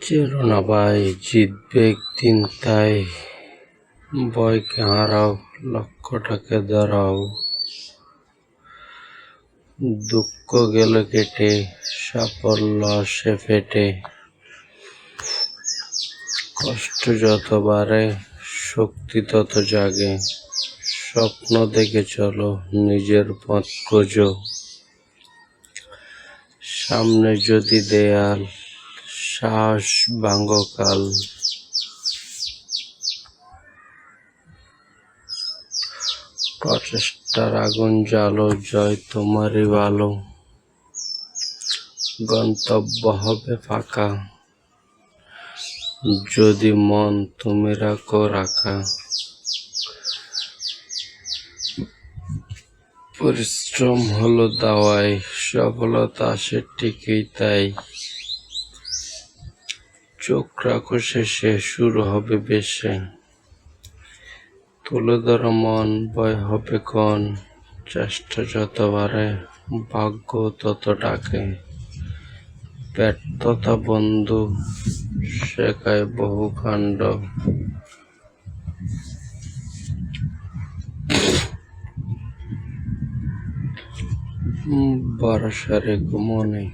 চেরো না ভাই, জিতবে একদিন তাই ভয়কে হারাও, লক্ষ্যটাকে দাঁড়াও দুঃখ গেল কেটে, সাফল্য আসে ফেটে। কষ্ট যত বাড়ে, শক্তি তত জাগে। স্বপ্ন দেখে চলো, নিজের পথ খোঁজো। সামনে যদি দেয়াল শ্বাস, ভাঙ্গকাল। প্রচেষ্টার আগুন জ্বালো, জয় তোমারই ভালো। গন্তব্য হবে ফাঁকা। যদি মন তুমি রাখো, রাখা। পরিশ্রম হলো দাওয়াই, সফলতা আসে ঠিকই তাই। চোখ রাখো শেষে, শুরু হবে বেশে। তুলে ধরো মন, ভয় হবে কন। চেষ্টা যত বাড়ে, ভাগ্য তত ডাকে। ব্যর্থতা বন্ধু, শেখায় বহু কাণ্ড। ভরসা রেখো মনে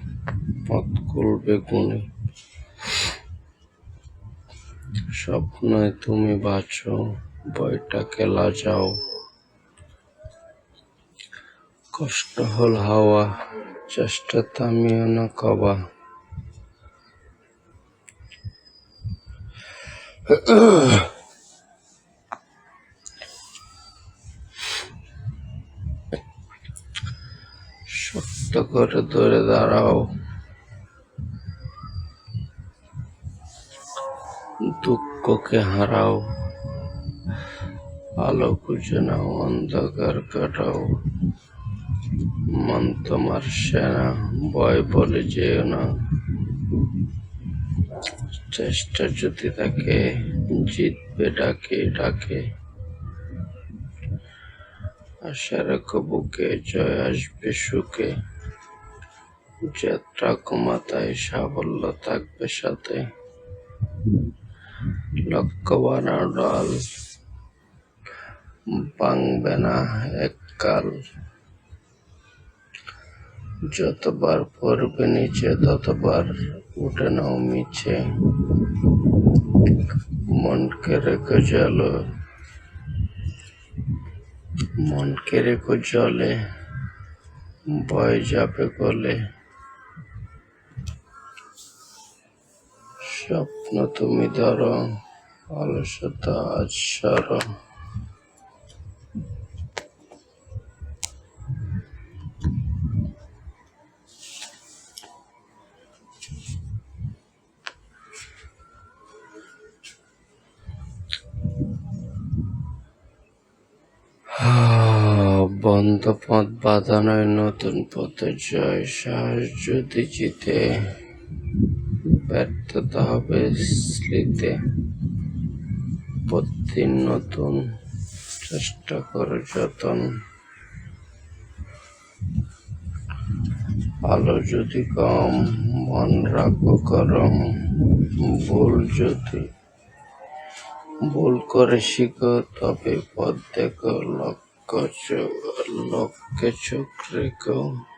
পথ খুলবে গুণে স্বপ্নে তুমি বাঁচো, বইটা খেলা যাও। কষ্ট হল হাওয়া, চেষ্টা থামিও না কবা। শক্ত করে ধরে দাঁড়াও। দুঃখকে হারাও। আলো খুঁজে নাও অন্ধকার কাটাও। মন তোমার সেনা, ভয় বলে যেও না। চেষ্টা যদি থাকে জিতবে, ডাকে ডাকে। আশা রেখো বুকে জয় আসবে, সুখে। যাত্রা কমাতায় সাফল্য থাকবে সাথে। লক্ষ্য বানাও ডাল ভাঙবে না এককাল। যতবার পড়বে নিচে, ততবার উঠে নাও মিছে। মনকে রেখে জলো। মনকে রেখো জলে। ভয় যাবে গলে স্বপ্ন তুমি ধরো অলসতা আজ সরো বন্ধ পথ বাধা নয়, নতুন পথে জয় সাহস যদি জিতে ব্যর্থতা হবে স্মৃতে প্রতিদিন নতুন চেষ্টা করো যতন। আলো যদি কম, মন রাখো গরম। ভুল যদি ভুল করে শিখো, তবে পথ দেখো, লক্ষ্য লক্ষ্যে চোখ রেখো।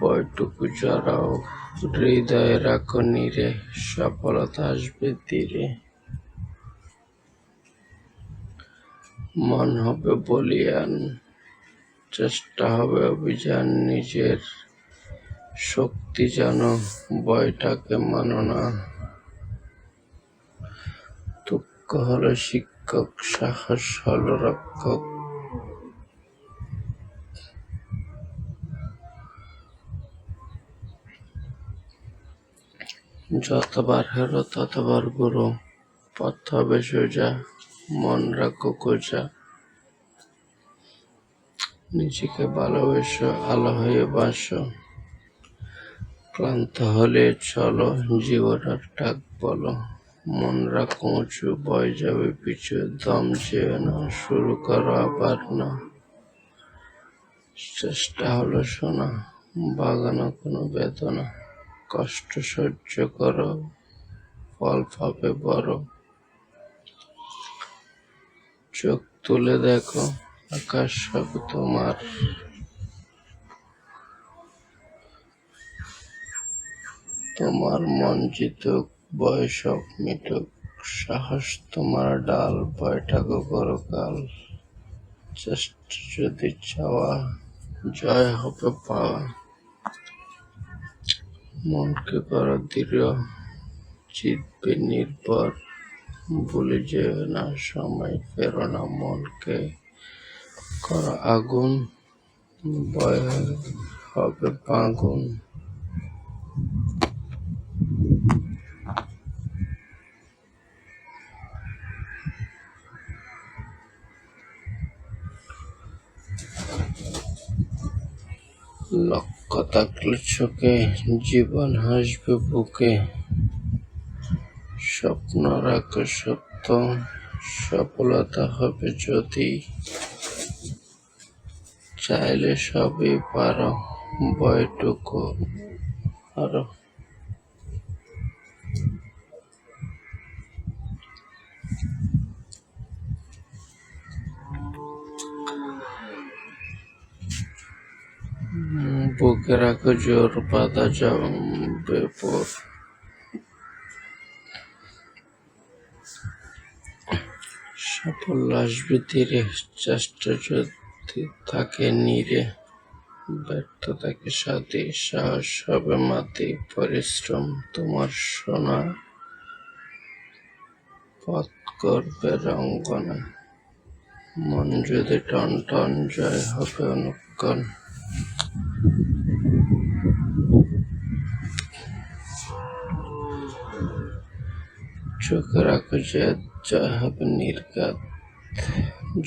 বয়টুকু জড়াও। হৃদয়ে রাখো নিরে, সফলতা আসবে তীরে মন হবে বলিয়ান, চেষ্টা হবে অভিযান নিজের। শক্তি জানো ভয়টাকে মানো না। দুঃখ হলো শিক্ষক, সাহস হলো রক্ষক। যতবার হেরো, ততবার গুরু। পথ হবে সোজা, মন রাখো কোজা নিজেকে ভালোবেসো, আলো হয়ে বাসো। ক্লান্ত হলে চলো, জীবনের ডাক বলো। মন রাখো উঁচু বয় যাবে পিছু, দম যেও না, শুরু করো আবার না। চেষ্টা হলো শোনা, বাগানো কোনো বেদনা। কষ্ট সহ্য করো, ফল পাবে বড়। চোখ তুলে দেখো, আকাশ সব তোমার। তোমার মন জিতুক বয়স মিটুক, সাহস তোমার ডাল ভয়টাকে করো কাল চেষ্টা যদি চাওয়া, জয় হবে পাওয়া। মনকে করো দৃঢ়, জিতবে নির্ভর, ভুলে যেও না সময় না মনকে করো আগুন, ভয় হবে আগুন লক্ষ্য থাকলে চোখে জীবন হাসবে বুকে। স্বপ্ন রাখো সত্য, সফলতা হবে যদি। চাইলে সবই পারো বয়টুকু আরও উম, বুকে রাখো জোর বাধা জমবে পর সাফল্য আসবে ধীরে চেষ্টা যদি থাকে নিরে ব্যর্থতাকে সাথে সাহস হবে মাতে পরিশ্রম তোমার সোনা। পথ করবে রঙ্গনা মন যদি টন টন জয় হবে অনুক্ষণ চোখে রাখো যে হবে নির্গাত,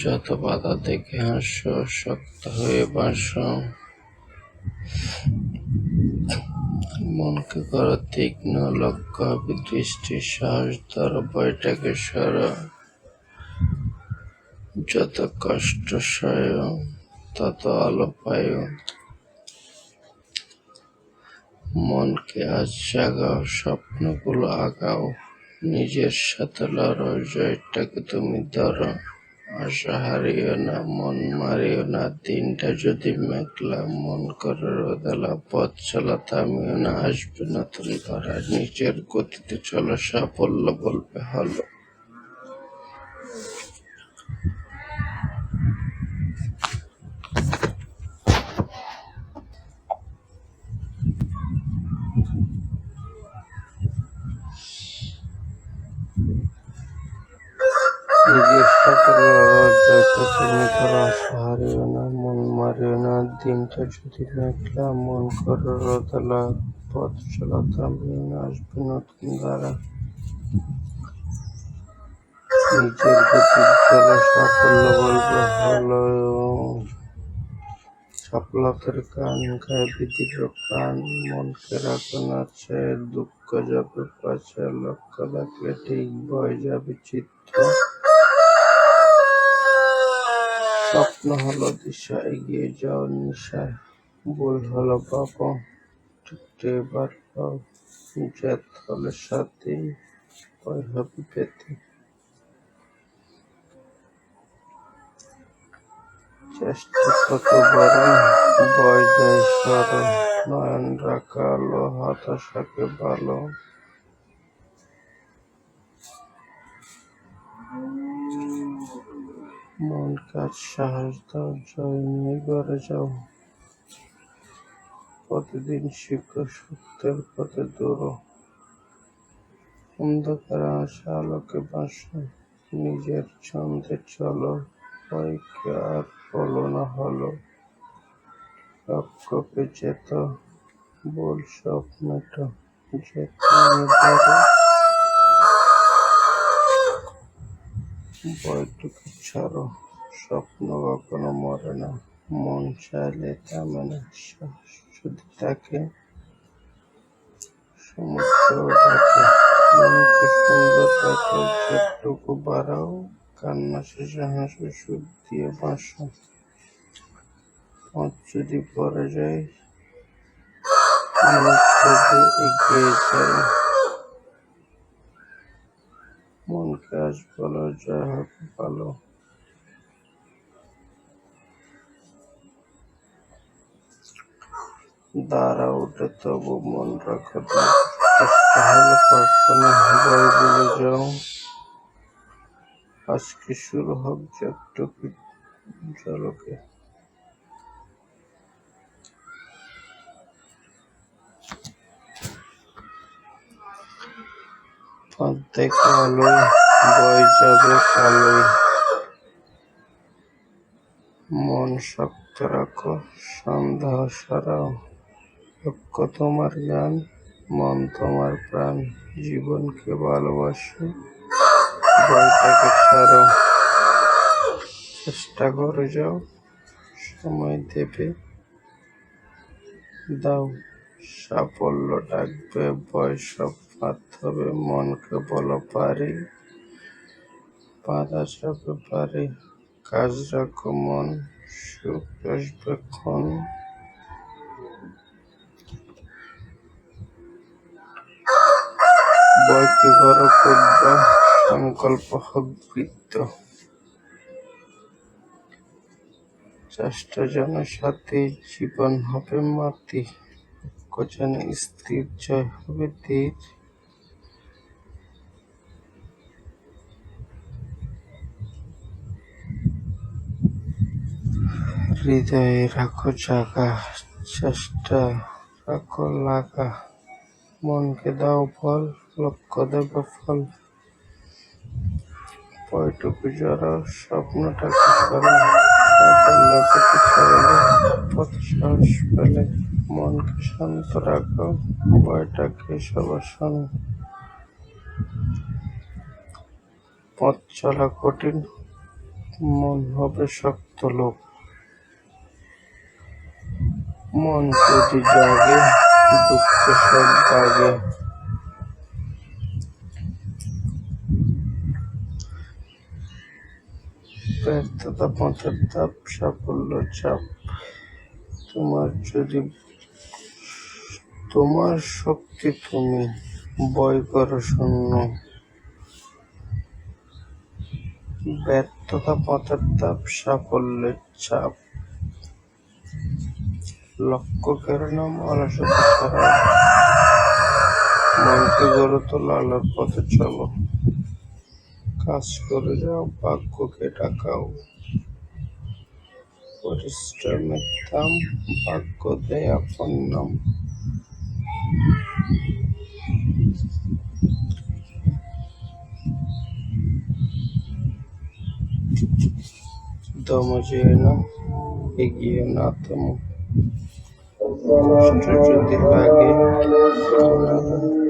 যত বাধা দেখে হাসো, শক্ত হয়ে বাসো। মনকে করো তীক্ষ্ণ, লক্ষ্য হবে দৃষ্টি, সাহস, ধর বইটাকে সর। যত কষ্ট সয়, তত আলো পায়। মনকে আজ জাগাও, স্বপ্নগুলো আগাও। নিজের সাথে লড়ো জয়টাকে তুমি ধরো। আশা হারিও না, মন মারিও না, দিনটা যদি মেঘলা, মন করে রোদালা, পথ চলা, থামিও না, আসবে নতুন ধরা নিজের গতিতে চলো, সাফল্য বলবে হলো নিজের সাথে লড়ো যত আশা হারিও না মন মারিও না দিনটা যদি মেঘলা মন করো রোদালা পথ চলা সফলতার গান গায়ে বিদীর্ঘ প্রাণ, মনকে রাখো না চেয়ে দুঃখ যাবে পাশে লক্ষ্য রাখলে ঠিক বয়ে যাবে চিত্ত। স্বপ্ন হলো দিশা এগিয়ে যাও, নিশায়। ভুল হলো ঠিকটা এবার পাও জেদ হলে সাথে হবে পেতে। চেষ্টা বয় যায় সর নয়ন মন কাজ, সাহস দাও, জয় নিয়ে গড়ে যাও। প্রতিদিন শিখো সত্যের পথে দৌড়ো। অন্ধকার আশা আলোকে বাসো। নিজের ছন্দে চলো, ভয়কে আর বলো না হলো। লক্ষ্যকে যেত, বল সব মেটো যেত বইটুকু ছাড়ো, স্বপ্ন কখনো মরে না। মন চাইলে থামে না যদি থাকে। সমুদ্র মনকে সুন্দর বাড়াও, কান্না শেষে হাসো দিয়ে বাসো পথ যদি পরে যায় এগিয়ে যায় মনকে আজ বলো জয় হোক ভালো। দ্বারা উঠে তবু, মন রাখো না। চেষ্টা হলো প্রার্থনা হৃদয় বলে যাও। আজকে শুরু হোক যতটুকু জলকে দেখো আলোয় বয়ে যাবে কালোয় মন শক্ত রাখো সন্দেহ সরাও লক্ষ্য তোমার জ্ঞান, মন তোমার প্রাণ, জীবনকে ভালোবাসো, বইটাকে ছাড়ো। চেষ্টা করে যাও, সময় দেবে। দাও, সাফল্য ডাকবে বয়স হবে মনকে বলো পারি চাপে পারি। কাজ রাখো মন, সুখ আসবে ক্ষণ। ক্ষুদ্র সংকল্প হোক বৃত্ত। চেষ্টা যেন সাথে, জীবন হবে মাতি যেন স্থির, জয় হবে তীর। হৃদয়ে রাখো জাগা, চেষ্টা রাখো লাগা। মনকে দাও ফল, লক্ষ্য দেবে ফল। পয়টুকু জড়াও, স্বপ্নটাকে পথ সাহস পেলে মনকে শান্ত রাখো, ভয়টাকে সবার শোনো পথ চলা কঠিন, মন হবে শক্ত লোক। মন যদি জাগে, দুঃখ সব জাগে। ব্যর্থতা পথের ধাপ সাফল্য, চাপ, তোমার যদি, তোমার শক্তি তুমি বয় করো শূন্য। ব্যর্থতা পথের ধাপ সাফল্যের চাপ লক্ষ্য কেড়ে নাম অলসতা মনকে গড়ে তোলো আলোর পথে চলো। কাজ করে যাও, ভাগ্যকে ডাকাও। পরিশ্রমের দাম, ভাগ্য দেয় আপন নাম। দম যেও না এগিয়ে না তেমন 想出尽办法给，